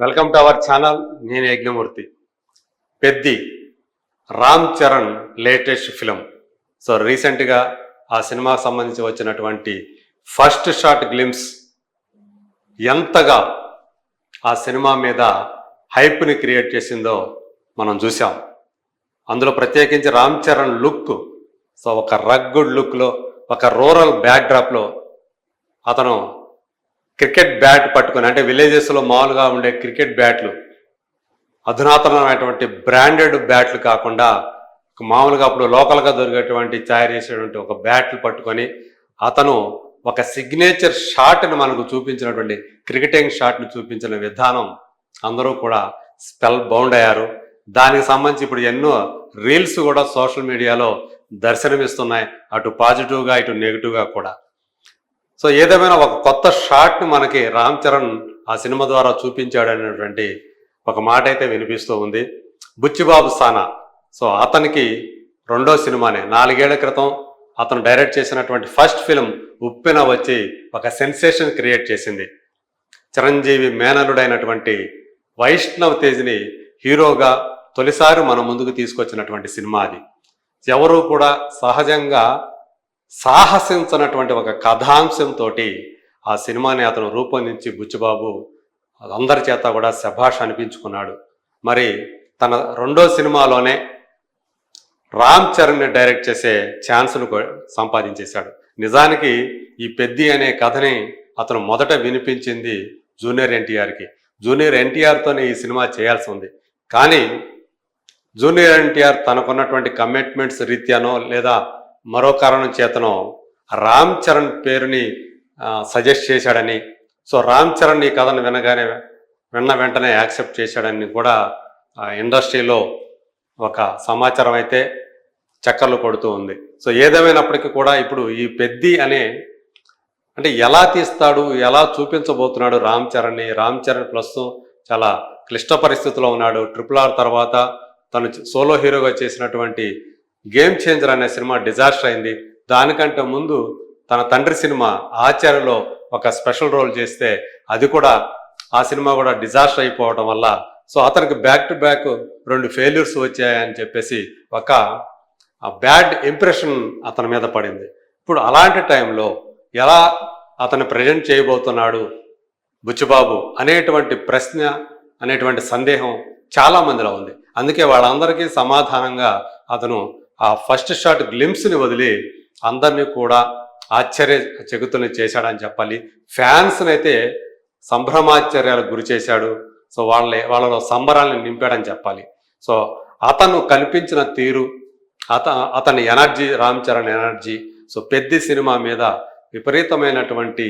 Welcome to our channel. నేను Yagnamurthy. Peddi Ram Charan latest film. So రీసెంట్గా ఆ సినిమాకు సంబంధించి వచ్చినటువంటి ఫస్ట్ షాట్ గ్లిమ్స్ ఎంతగా ఆ సినిమా మీద హైప్ని క్రియేట్ చేసిందో మనం చూసాం అందులో ప్రత్యేకించి రామ్ చరణ్ లుక్ సో ఒక రగ్గుడ్ లుక్లో ఒక రూరల్ బ్యాక్ డ్రాప్లో అతను క్రికెట్ బ్యాట్ పట్టుకొని అంటే విలేజెస్లో మామూలుగా ఉండే క్రికెట్ బ్యాట్లు అధునాతనమైనటువంటి బ్రాండెడ్ బ్యాట్లు కాకుండా మామూలుగా అప్పుడు లోకల్గా దొరికేటువంటి తయారు చేసేటువంటి ఒక బ్యాట్లు పట్టుకొని అతను ఒక సిగ్నేచర్ షాట్ని మనకు చూపించినటువంటి క్రికెటింగ్ షాట్ని చూపించిన విధానం అందరూ కూడా స్పెల్ బౌండ్ అయ్యారు. దానికి సంబంధించి ఇప్పుడు ఎన్నో రీల్స్ కూడా సోషల్ మీడియాలో దర్శనమిస్తున్నాయి. అటు పాజిటివ్గా ఇటు నెగిటివ్గా కూడా. సో ఏదేమైనా ఒక కొత్త షాట్ని మనకి రామ్ చరణ్ ఆ సినిమా ద్వారా చూపించాడు అనేటువంటి ఒక మాట అయితే వినిపిస్తూ ఉంది. బుచ్చిబాబు సానా. సో అతనికి రెండో సినిమానే. నాలుగేళ్ళ క్రితం అతను డైరెక్ట్ చేసినటువంటి ఫస్ట్ ఫిలిం ఉప్పెన వచ్చి ఒక సెన్సేషన్ క్రియేట్ చేసింది. చిరంజీవి మేనలుడైనటువంటి వైష్ణవ్ తేజ్ని హీరోగా తొలిసారి మన ముందుకు తీసుకొచ్చినటువంటి సినిమా అది. ఎవరూ కూడా సహజంగా సాహసించినటువంటి ఒక కథాంశంతో ఆ సినిమాని అతను రూపొందించి బుచ్చిబాబు అందరి చేత కూడా శభాష్ అనిపించుకున్నాడు. మరి తన రెండో సినిమాలోనే రామ్ చరణ్ని డైరెక్ట్ చేసే ఛాన్స్ను సంపాదించేశాడు. నిజానికి ఈ పెద్ది అనే కథని అతను మొదట వినిపించింది జూనియర్ ఎన్టీఆర్కి. జూనియర్ ఎన్టీఆర్తోనే ఈ సినిమా చేయాల్సి ఉంది. కానీ జూనియర్ ఎన్టీఆర్ తనకున్నటువంటి కమిట్మెంట్స్ రీత్యానో లేదా మరో కారణం చేతను రామ్ చరణ్ పేరుని సజెస్ట్ చేశాడని. సో రామ్ చరణ్ ఈ కథను వినగానే విన్న వెంటనే యాక్సెప్ట్ చేశాడని కూడా ఇండస్ట్రీలో ఒక సమాచారం అయితే చక్కర్లు కొడుతూ ఉంది. సో ఏదేమైనప్పటికీ కూడా ఇప్పుడు ఈ పెద్ది అనే అంటే ఎలా తీస్తాడు ఎలా చూపించబోతున్నాడు రామ్ చరణ్ని? రామ్ చరణ్ ప్లస్ చాలా క్లిష్ట పరిస్థితిలో ఉన్నాడు. ట్రిపుల్ ఆర్ తర్వాత తను సోలో హీరోగా చేసినటువంటి గేమ్ చేంజర్ అనే సినిమా డిజాస్టర్ అయింది. దానికంటే ముందు తన తండ్రి సినిమా ఆచార్యలో ఒక స్పెషల్ రోల్ చేస్తే అది కూడా ఆ సినిమా కూడా డిజాస్టర్ అయిపోవడం వల్ల సో అతనికి బ్యాక్ టు బ్యాక్ రెండు ఫెయిల్యూర్స్ వచ్చాయని చెప్పేసి ఒక బ్యాడ్ ఇంప్రెషన్ అతని మీద పడింది. ఇప్పుడు అలాంటి టైంలో ఎలా అతను ప్రజెంట్ చేయబోతున్నాడు బుచ్చిబాబు అనేటువంటి ప్రశ్న అనేటువంటి సందేహం చాలా మందిలో ఉంది. అందుకే వాళ్ళందరికీ సమాధానంగా అతను ఆ ఫస్ట్ షాట్ గ్లిమ్స్ని వదిలి అందరినీ కూడా ఆశ్చర్య చెగుతుని చేశాడని చెప్పాలి. ఫ్యాన్స్ని అయితే సంభ్రమాశ్చర్యాలకు గురి చేశాడు. సో వాళ్ళ వాళ్ళలో సంబరాలను నింపాడని చెప్పాలి. సో అతను కనిపించిన తీరు అత అతని energy Ram Charan energy so పెద్ద సినిమా మీద విపరీతమైనటువంటి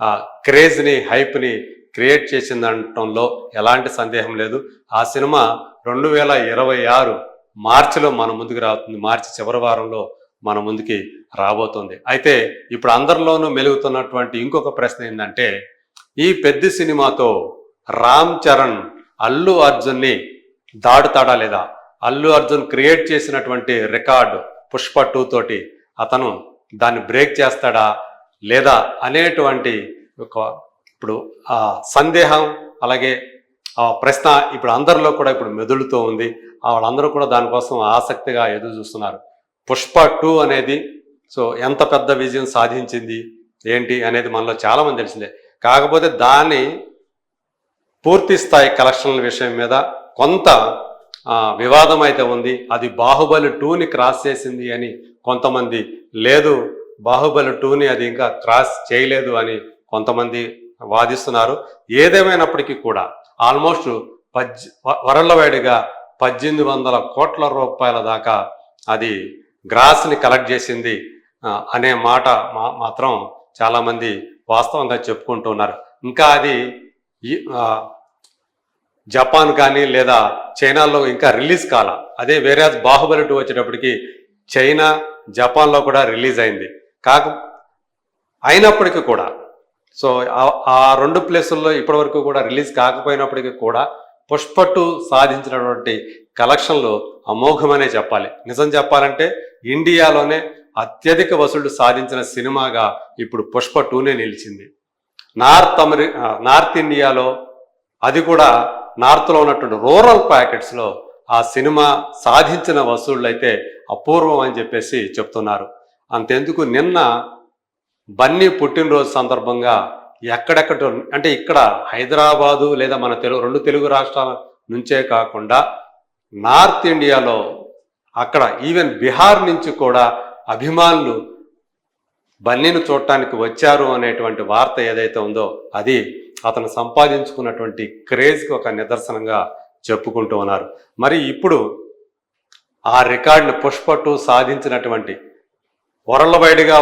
ఆ క్రేజ్ని హైప్ని క్రియేట్ చేసిందనటంలో ఎలాంటి సందేహం లేదు. ఆ సినిమా రెండు వేల ఇరవై ఆరు మార్చిలో మన ముందుకు రాబోతుంది. మార్చి చివరి వారంలో మన ముందుకి రాబోతుంది. అయితే ఇప్పుడు అందరిలోనూ మెలుగుతున్నటువంటి ఇంకొక ప్రశ్న ఏంటంటే ఈ పెద్ద సినిమాతో రామ్ చరణ్ అల్లు అర్జున్ని దాడుతాడా లేదా? అల్లు అర్జున్ క్రియేట్ చేసినటువంటి రికార్డు పుష్ప టూ తోటి అతను దాన్ని బ్రేక్ చేస్తాడా లేదా అనేటువంటి ఒక ఇప్పుడు సందేహం అలాగే ప్రశ్న ఇప్పుడు అందరిలో కూడా ఇప్పుడు మెదులుతూ ఉంది. వాళ్ళందరూ కూడా దానికోసం ఆసక్తిగా ఎదురు చూస్తున్నారు. పుష్ప టూ అనేది సో ఎంత పెద్ద విజయం సాధించింది ఏంటి అనేది మనలో చాలామంది తెలిసిందే. కాకపోతే దాన్ని పూర్తి స్థాయి కలెక్షన్ల విషయం మీద కొంత వివాదం అయితే ఉంది. అది బాహుబలి టూని క్రాస్ చేసింది అని కొంతమంది లేదు. బాహుబలి టూని అది ఇంకా క్రాస్ చేయలేదు అని కొంతమంది వాదిస్తున్నారు. ఏదేమైనప్పటికీ కూడా ఆల్మోస్ట్ పద్ వరళ్ళవాడిగా పద్దెనిమిది వందల కోట్ల రూపాయల దాకా అది గ్రాస్ని కలెక్ట్ చేసింది అనే మాట మా- మాత్రం చాలామంది వాస్తవంగా చెప్పుకుంటున్నారు ఇంకా అది ఈ- జపాన్ కానీ లేదా చైనాలో ఇంకా రిలీజ్ కాల. అదే వేరే బాహుబలి టూ వచ్చేటప్పటికి చైనా జపాన్లో కూడా రిలీజ్ అయింది. కాక అయినప్పటికీ కూడా సో ఆ- రెండు ప్లేసుల్లో ఇప్పటివరకు కూడా రిలీజ్ కాకపోయినప్పటికీ కూడా పుష్ప టూ సాధించినటువంటి కలెక్షన్లు అమోఘమనే చెప్పాలి. నిజం చెప్పాలంటే ఇండియాలోనే అత్యధిక వసూళ్ళు సాధించిన సినిమాగా ఇప్పుడు పుష్ప టూనే నిలిచింది. నార్త్ అమెరి నార్త్ ఇండియాలో అది కూడా నార్త్లో ఉన్నటువంటి రూరల్ ప్యాకెట్స్లో ఆ సినిమా సాధించిన వసూళ్ళు అయితే అపూర్వం అని చెప్పేసి చెప్తున్నారు. అంతెందుకు నిన్న బన్నీ పుట్టినరోజు సందర్భంగా ఎక్కడెక్కడ అంటే ఇక్కడ హైదరాబాదు లేదా మన తెలుగు రెండు తెలుగు రాష్ట్రాల నుంచే కాకుండా నార్త్ ఇండియాలో అక్కడ ఈవెన్ బీహార్ నుంచి కూడా అభిమానులు బన్నీని చూడటానికి వచ్చారు అనేటువంటి వార్త ఏదైతే ఉందో అది అతను సంపాదించుకున్నటువంటి క్రేజ్కి ఒక నిదర్శనంగా చెప్పుకుంటూ ఉన్నారు. మరి ఇప్పుడు ఆ రికార్డుని పుష్ప సాధించినటువంటి వరల్డ్ వైడ్గా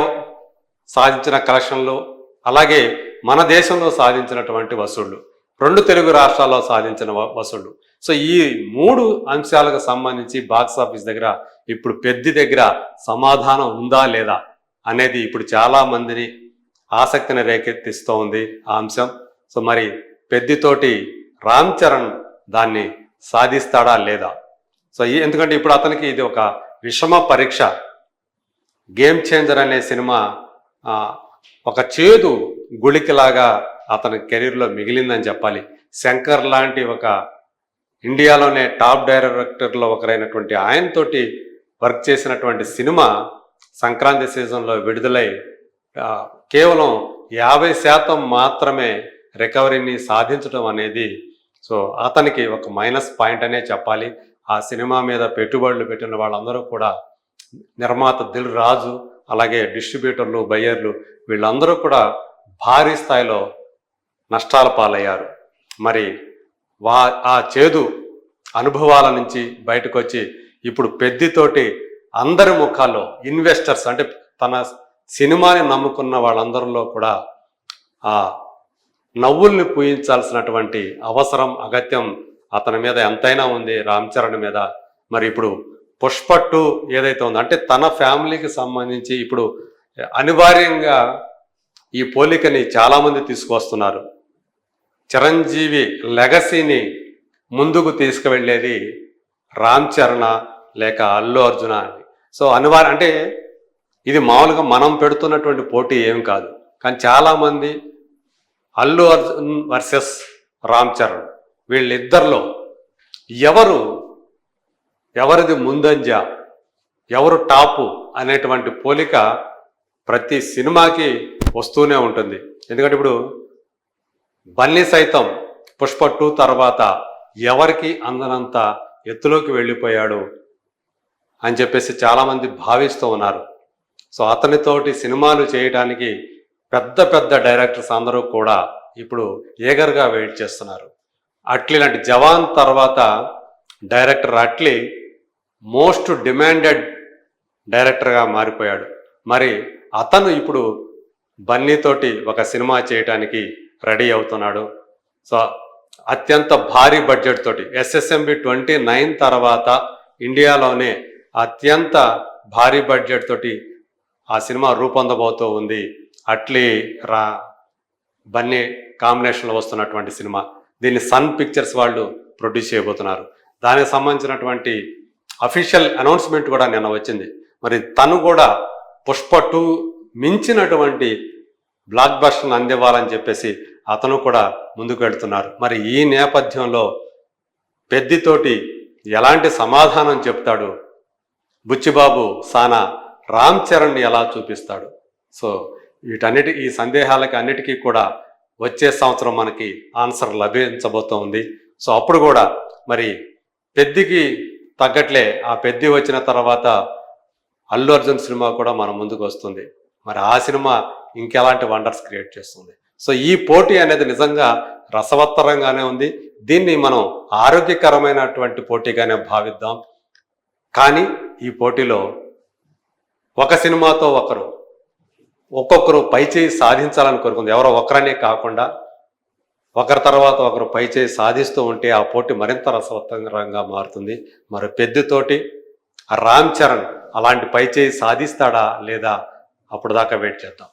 సాధించిన కలెక్షన్లు అలాగే మన దేశంలో సాధించినటువంటి వసూళ్ళు. రెండు తెలుగు రాష్ట్రాల్లో సాధించిన వ- వసూళ్ళు. సో ఈ మూడు అంశాలకు సంబంధించి బాక్స్ ఆఫీస్ దగ్గర ఇప్పుడు పెద్ది దగ్గర సమాధానం ఉందా లేదా అనేది ఇప్పుడు చాలా మందిని ఆసక్తిని రేకెత్తిస్తూ ఉంది ఆ అంశం. సో మరి పెద్దితోటి రామ్ చరణ్ దాన్ని సాధిస్తాడా లేదా? సో ఈ ఎందుకంటే ఇప్పుడు అతనికి ఇది ఒక విషమ పరీక్ష. గేమ్ చేంజర్ అనే సినిమా ఒక చేదు గుళికలాగా అతని కెరీర్లో మిగిలిందని చెప్పాలి. శంకర్ లాంటి ఒక ఇండియాలోనే టాప్ డైరెక్టర్లో ఒకరైనటువంటి ఆయనతోటి వర్క్ చేసినటువంటి సినిమా సంక్రాంతి సీజన్లో విడుదలై కేవలం యాభై శాతం మాత్రమే రికవరీని సాధించడం అనేది సో అతనికి ఒక మైనస్ పాయింట్ అనే చెప్పాలి. ఆ సినిమా మీద పెట్టుబడులు పెట్టిన వాళ్ళందరూ కూడా నిర్మాత దిల్ రాజు అలాగే డిస్ట్రిబ్యూటర్లు బయ్యర్లు వీళ్ళందరూ కూడా భారీ స్థాయిలో నష్టాల పాలయ్యారు. మరి వా ఆ చేదు అనుభవాల నుంచి బయటకు వచ్చి ఇప్పుడు పెద్దితోటి అందరి ముఖాల్లో ఇన్వెస్టర్స్ అంటే తన సినిమాని నమ్ముకున్న వాళ్ళందరిలో కూడా ఆ నవ్వుల్ని పూయించాల్సినటువంటి అవసరం అగత్యం అతని మీద ఎంతైనా ఉంది రామ్ చరణ్ మీద. మరి ఇప్పుడు పుష్ప టూ ఏదైతే ఉందో అంటే తన ఫ్యామిలీకి సంబంధించి ఇప్పుడు అనివార్యంగా ఈ పోలికని చాలామంది తీసుకొస్తున్నారు చిరంజీవి లెగసీని ముందుకు తీసుకువెళ్ళేది రామ్ చరణ లేక అల్లు అర్జున అని. సో అనివార్య అంటే ఇది మామూలుగా మనం పెడుతున్నటువంటి పోటీ ఏం కాదు. కానీ చాలామంది అల్లు అర్జున్ వర్సెస్ రామ్ చరణ్ వీళ్ళిద్దరిలో ఎవరు ఎవరిది ముందంజ ఎవరు టాపు అనేటువంటి పోలిక ప్రతి సినిమాకి వస్తూనే ఉంటుంది. ఎందుకంటే ఇప్పుడు బన్నీ సైతం పుష్ప టూ తర్వాత ఎవరికి అందనంత ఎత్తులోకి వెళ్ళిపోయాడు అని చెప్పేసి చాలామంది భావిస్తూ ఉన్నారు. సో అతనితోటి సినిమాలు చేయడానికి పెద్ద పెద్ద డైరెక్టర్స్ అందరూ కూడా ఇప్పుడు ఏగర్గా వెయిట్ చేస్తున్నారు. అట్లీ లాంటి జవాన్ తర్వాత డైరెక్టర్ అట్లీ మోస్ట్ డిమాండెడ్ డైరెక్టర్గా మారిపోయాడు. మరి అతను ఇప్పుడు బన్నీతోటి ఒక సినిమా చేయటానికి రెడీ అవుతున్నాడు. సో అత్యంత భారీ బడ్జెట్ తోటి ఎస్ఎస్ఎంబి ట్వంటీ నైన్ తర్వాత ఇండియాలోనే అత్యంత భారీ బడ్జెట్ తోటి ఆ సినిమా రూపొందబోతూ ఉంది. అట్లీ రా బన్నీ కాంబినేషన్లో వస్తున్నటువంటి సినిమా. దీన్ని సన్ పిక్చర్స్ వాళ్ళు ప్రొడ్యూస్ చేయబోతున్నారు. దానికి సంబంధించినటువంటి అఫీషియల్ అనౌన్స్మెంట్ కూడా నిన్న వచ్చింది. మరి తను కూడా పుష్ప టూ మించినటువంటి బ్లాక్ బస్టర్ని అందివ్వాలని చెప్పేసి అతను కూడా ముందుకు వెళ్తున్నారు. మరి ఈ నేపథ్యంలో పెద్దితోటి ఎలాంటి సమాధానం చెప్తాడు? బుచ్చిబాబు సానా రామ్ చరణ్ని ఎలా చూపిస్తాడు? సో వీటన్నిటి ఈ సందేహాలకి అన్నిటికీ కూడా వచ్చే సంవత్సరం మనకి ఆన్సర్ లభించబోతోంది. సో అప్పుడు కూడా మరి పెద్దికి తగ్గట్లే ఆ పెద్ది వచ్చిన తర్వాత అల్లు అర్జున్ సినిమా కూడా మన ముందుకు వస్తుంది. మరి ఆ సినిమా ఇంకెలాంటి వండర్స్ క్రియేట్ చేస్తుంది? సో ఈ పోటీ అనేది నిజంగా రసవత్తరంగానే ఉంది. దీన్ని మనం ఆరోగ్యకరమైనటువంటి పోటీగానే భావిద్దాం. కానీ ఈ పోటీలో ఒక సినిమాతో ఒకరు ఒక్కొక్కరు పైచేయి సాధించాలని కోరుకుంది. ఎవరో ఒకరనే కాకుండా ఒకరి తర్వాత ఒకరు పైచేయి సాధిస్తూ ఉంటే ఆ పోటీ మరింత రసవత్తరంగా మారుతుంది. మరి పెద్దతోటి రామ్ చరణ్ అలాంటి పైచేయి సాధిస్తాడా లేదా అప్పుడు దాకా వెయిట్ చేద్దాం.